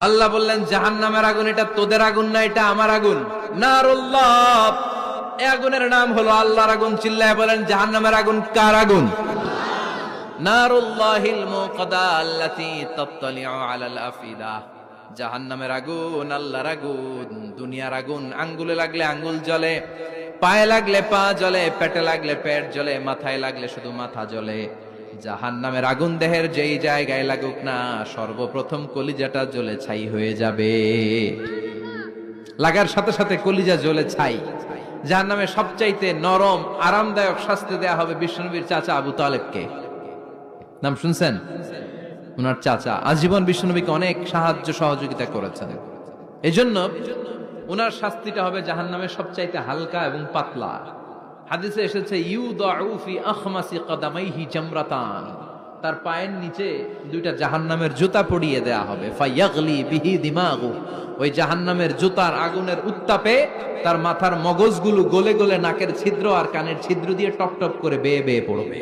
আল্লাহ বললেন, জাহান্নামের আগুন, এটা তোদের আগুন না, এটা আমার আগুন। এই আগুনের নাম হলো আল্লাহর আগুন, চিল্লায় বলেন, জাহান্নামের আগুন কার আগুন? জাহান্নামের আগুন আগুন, দুনিয়ার আগুন, আঙ্গুলে লাগলে আঙ্গুল জ্বলে, পায়ে লাগলে পা জ্বলে, পেটে লাগলে পেট জ্বলে, মাথায় লাগলে শুধু মাথা জ্বলে। জাহান্নামের আগুন দেহের যেই জায়গায় লাগুক না, সর্বপ্রথম কলিজাটা জ্বলে ছাই হয়ে যাবে। লাগার সাথে সাথে কলিজা জ্বলে ছাই। যার নামে সবচাইতে নরম, আরামদায়ক শাস্তি দেয়া হবে বিষ্ণুবীর চাচা আবু তালেবকে। নাম শুনছেন? ওনার চাচা। আজীবন বিষ্ণুনবীকে অনেক সাহায্য সহযোগিতা করেছেন। এজন্য ওনার শাস্তিটা হবে জাহান্নামের সবচাইতে হালকা এবং পাতলা। হাদিসে এসেছে ইউ ফি আখমাসি কাদামাইহি জামরাতান। তার পায়ের নিচে দুইটা জাহান্নামের জুতা পড়িয়ে দেয়া হবে। ওই বিহি দিমাগু। ওই জাহান্নামের জুতার আগুনের উত্তাপে তার মাথার মগজগুলো গলে গলে নাকের ছিদ্র আর কানের ছিদ্র দিয়ে টপ টপ করে বেয়ে বেয়ে পড়বে।